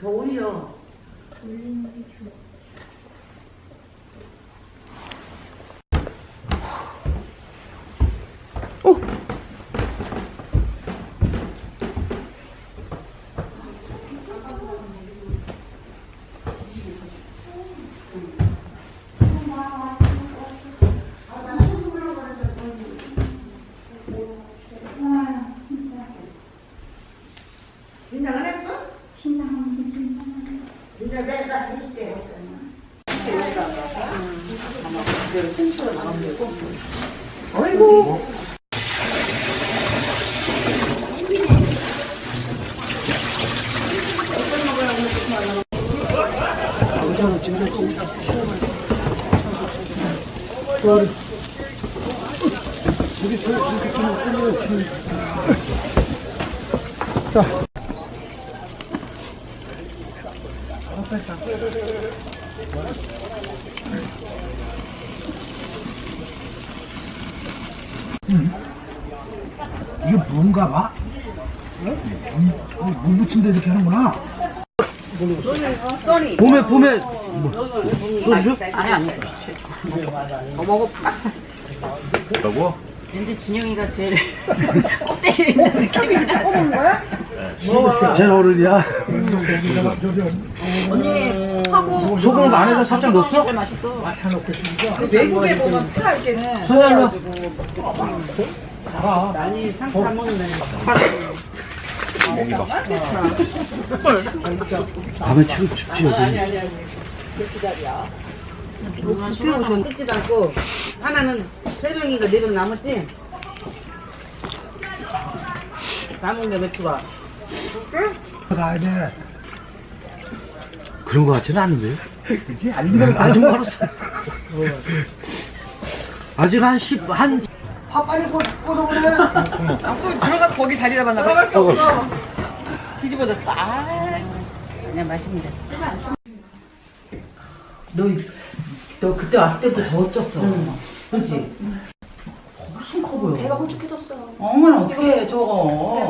더 올려. 긴장을 했어? 긴장 내가 생일 때 했잖아. 어이구. 이게 뭔가 봐? 음, 어, 물 붙인데 이렇게 하는구나. 봄에 봄에. 아니 아니. 더 먹어볼까? 뭐라고? 왠지 진영이가 제일 껍데기 있는 느낌이 나 제일 어른이야. 언니 하고. 소금 안에다 살짝 넣었어? 제일 맛있어. 외국에 보면 파 이렇게는 선 생님 많이 상타 먹는 밤에 추 춥지 여기. 아니 아니 아니 그 기다려. 없어. 뜯지도 않고 하나는 세 명인가 네명 남았지? 남은 게 맥주가. 가야 돼. 그런 거 같지는 않은데. 그치? 안 익으면 아직 멀었어. 아직 한 10, 한 파 빨리 꽂- 꽂아보래. 또 들어가 거기 자리 잡았나 봐 뒤집어졌어 아 그냥 마시면 돼. 너, 너 그때 왔을 때부터 더 쪘어. 그지? 훨씬 커 보여. 배가 홀쭉해졌어 어머나, 어떡해, 저거.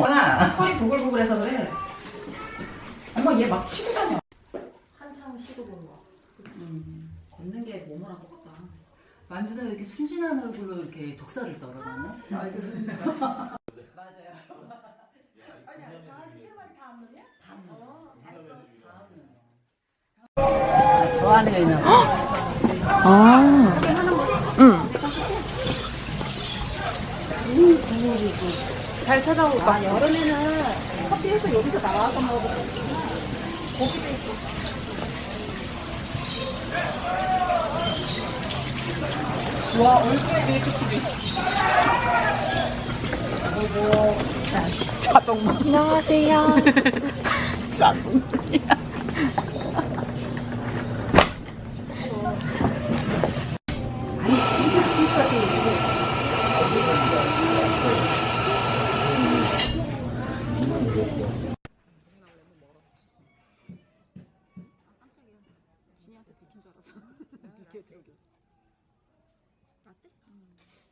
털이 보글보글해서 그래 엄마 얘 막 치고 다녀 한참 쉬고 보는 거 음, 걷는 게 똑같다 만두가 이렇게 순진한 얼굴로 이렇게 독살을 떨어가네. 맞아요. 저 안에 있는. 잘 찾아오고 아 여름에는 커피에서 여기서 나와서 먹어도 와, 얼굴에 밀크 수도 있어. 그리고 자동만. 안녕하세요. 자동. 이게 되게 对，嗯。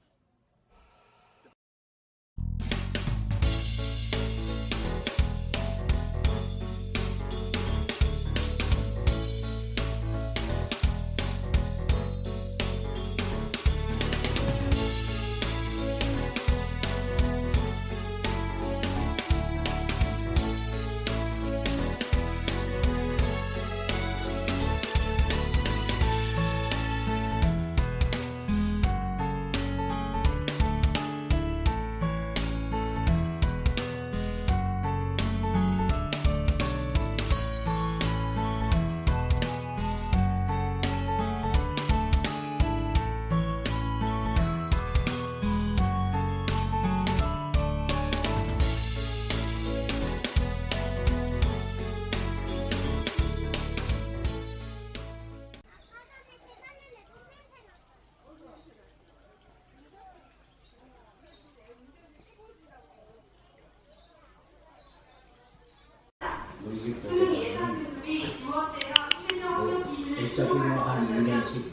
어차피 뭐한 2년씩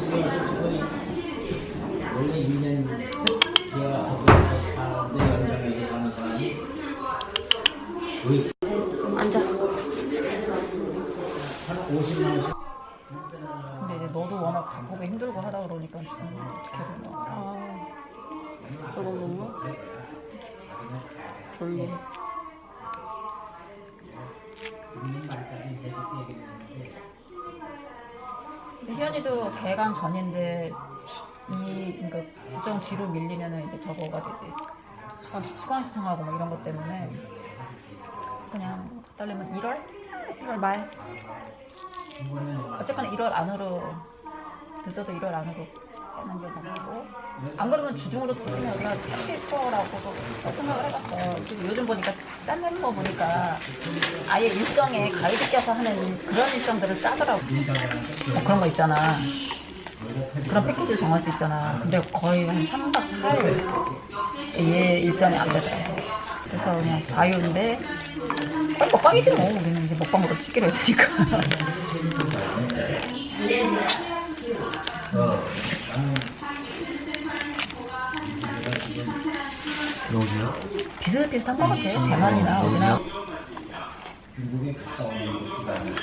집에서 지금 원래 2년 제가 하고 사는데 연장에서 사는 사람이 거의 앉아. 한 50만 원씩 근데 이제 너도 워낙 바꾸기 힘들고 하다 그러니까 지금 어떻게 되나. 아, 저거 너무 별로. 희연이도 개강 전인데 이 그러니까 구정 뒤로 밀리면은 이제 저거가 되지. 수강 수강 신청하고 뭐 이런 것 때문에 그냥 딸리면 1월 1월 말. 어쨌거나 1월 안으로 늦어도 1월 안으로 하는 게 맞고 안 그러면 주중으로 그냥 우리가 택시 투어라고도 생각을 해봤어. 그리고 요즘 보니까 짜는 거 보니까 아예 일정에 가이드 껴서 하는 그런 일정들을 짜더라고. 뭐 그런 거 있잖아. 그런 패키지를 정할 수 있잖아. 근데 거의 한 3박 4일 얘 일정이 안 되더라고. 그래서 그냥 자유인데 거의 먹방이지 뭐. 우리는 이제 먹방으로 찍기로 했으니까. 여기요? 비슷비슷한 것 같아. 대만이나 어디나. 중국에 갔다 오는 아니고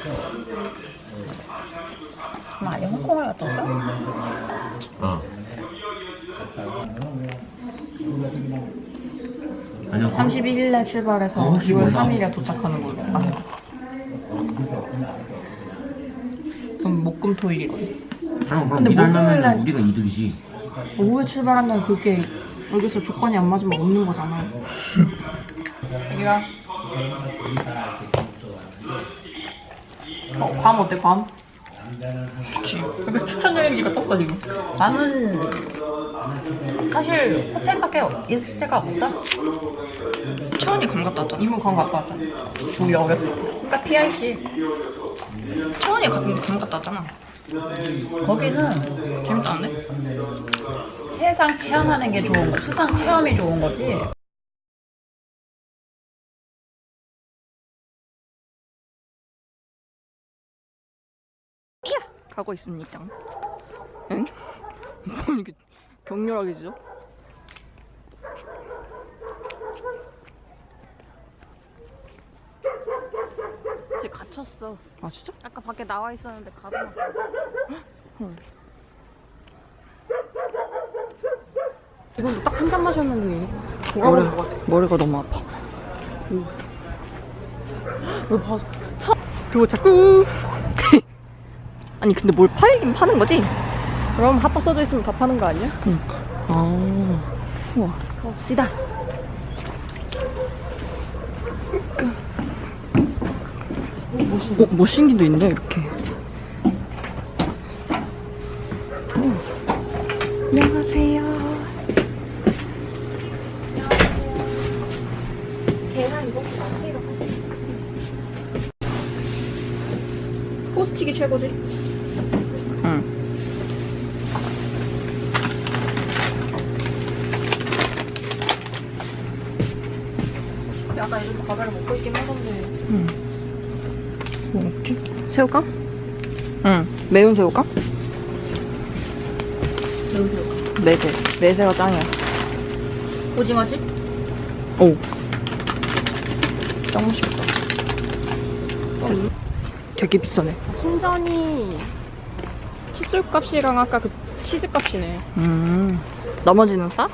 그럼 아예 홍콩을 갔다 올까? 어. 갔다 오면 그냥 그냥 아니요. 31일 날 출발해서 어, 혹시 6월 몰라. 3일에 도착하는 걸로. 아, 그럼 목금토일이거든. 그럼 근데 목요일 날- 우리가 이득이지. 오후에 출발하면 그게 여기서 조건이 안 맞으면 없는 거잖아. 여기가 어, 괌 어때, 괌? 그치 여기 추천 여행지가 떴어, 지금. 밤은 사실 호텔밖에 데가 없다. 채원이 괌 갔다 왔잖아. 이모 괌 갔다 왔잖아. 우리 어렸을 때. 그러니까 PRC 채원이 괌, 괌 갔다 왔잖아. 거기는 재밌지 않네? 세상 체험하는 게 좋은 거, 수상 체험이 좋은 거지. 가고 있습니다. 응? 뭐 이렇게 격렬하게 지죠? 갇혔어. 아, 진짜? 아까 밖에 나와 있었는데 가둬놨어. 이건 딱 한 잔 마셨는데 돌아올 것 같아. 머리가 너무 아파. 왜 봐? 차. 그거 자꾸. 아니 근데 뭘 팔긴 파는 거지? 그럼 핫바 써져 있으면 다 파는 거 아니야? 그러니까. 아. 우와. 갑시다. 어, 못생긴도 있네 이렇게. 포스틱이 최고지. 응. 야, 나 이런 과자를 먹고 있긴 하던데. 새우깡? 응. 매운 새우깡? 매운 새우. 매새. 매새가 짱이야. 오징어집? 오. 짱 맛있겠다. 되게 비싸네. 순전히 칫솔 값이랑 아까 그 치즈 값이네. 음. 나머지는 싸?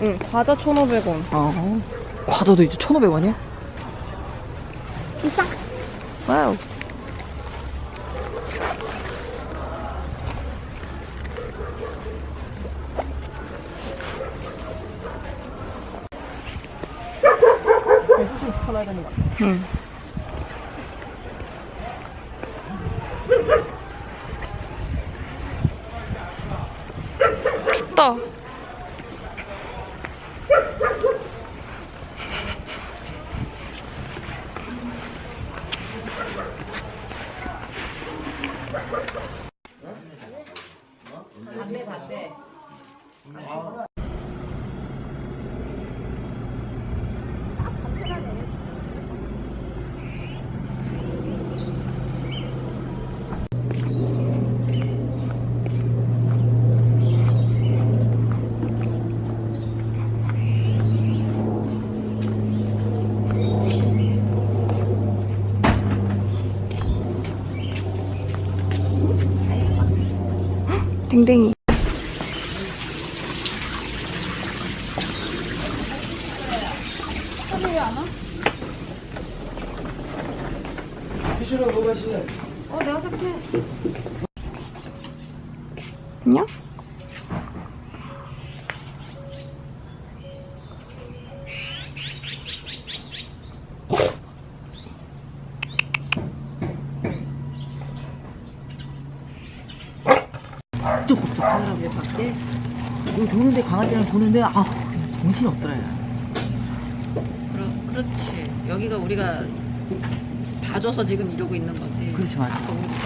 응, 과자 1,500원. 아. 과자도 이제 1,500원이야? 비싸. 와우. 사놔야 되는 거 응. 춥다. 댕댕이. 또 복잡하더라고요 밖에 여기 도는데 강아지랑 도는데 아 정신 없더라 야. 그러, 그렇지. 여기가 우리가 봐줘서 지금 이러고 있는 거지. 그렇지, 맞아. 아까 우리